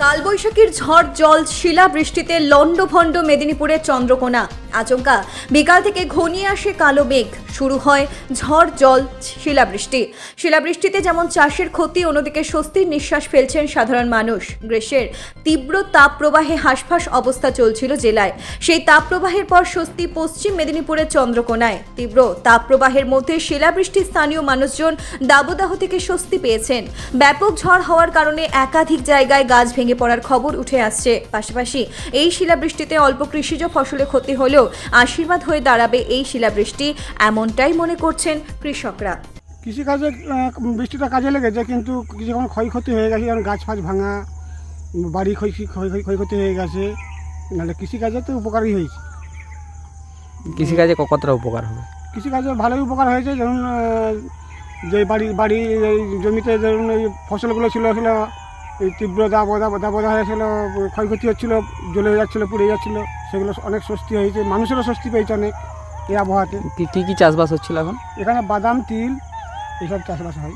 কালবৈশাখীর ঝড় জল শিলা বৃষ্টিতে লণ্ডভণ্ড মেদিনীপুরের চন্দ্রকোনা। আচমকা। বিকাল থেকে ঘনিয়ে আসে কালো মেঘ। শুরু হয় ঝড়, জল, শিলাবৃষ্টি। শিলাবৃষ্টিতে যেমন চাষের ক্ষতি, অন্যদিকে স্বস্তির নিঃশ্বাস ফেলছেন সাধারণ মানুষ। গ্রীষ্মের তীব্র তাপ প্রবাহে হাঁসফাঁস অবস্থা চলছিল জেলায়। সেই তাপ প্রবাহের পর স্বস্তি পশ্চিম মেদিনীপুরের চন্দ্রকোনায়। তীব্র তাপ প্রবাহের মধ্যে শিলাবৃষ্টি স্থানীয় মানুষজন দাবদাহ থেকে স্বস্তি পেয়েছেন। ব্যাপক ঝড় হওয়ার কারণে একাধিক জায়গায় গাছ ভেঙে পড়ার খবর উঠে আসছে। পাশাপাশি এই শিলাবৃষ্টিতে অল্প কৃষিজ ফসলে ক্ষতি হলেও আশীর্বাদ হয়ে দাঁড়াবে এই শিলাবৃষ্টি এমনটাই মনে করছেন কৃষকরা। কৃষিকাজে বৃষ্টিটা কাজে লেগেছে কিন্তু কিছু যেমন ক্ষয়ক্ষতি হয়ে গেছে যেমন গাছ ফাছ ভাঙা বাড়ি ক্ষয় ক্ষয়- ক্ষয়- ক্ষয়ক্ষতি হয়ে গেছে নাহলে কৃষিকাজে তো উপকারই হয়েছে। কৃষিকাজে কতটা উপকার হবে? কৃষিকাজে ভালোই উপকার হয়েছে যেমন যে বাড়ি বাড়ি এই জমিতে যেমন এই ফসলগুলো ছিল আসলে এই তীব্র দাবদাহ দাবদাহ হয়েছিল ক্ষয়ক্ষতি হচ্ছিল জ্বলে যাচ্ছিল পুড়ে যাচ্ছিল। সেগুলো অনেক স্বস্তি হয়েছে মানুষেরও স্বস্তি পেয়েছে অনেক এই আবহাওয়াতে। কী কি চাষবাস হচ্ছিল এখন? এখানে বাদাম তিল এইসব চাষবাস হয়।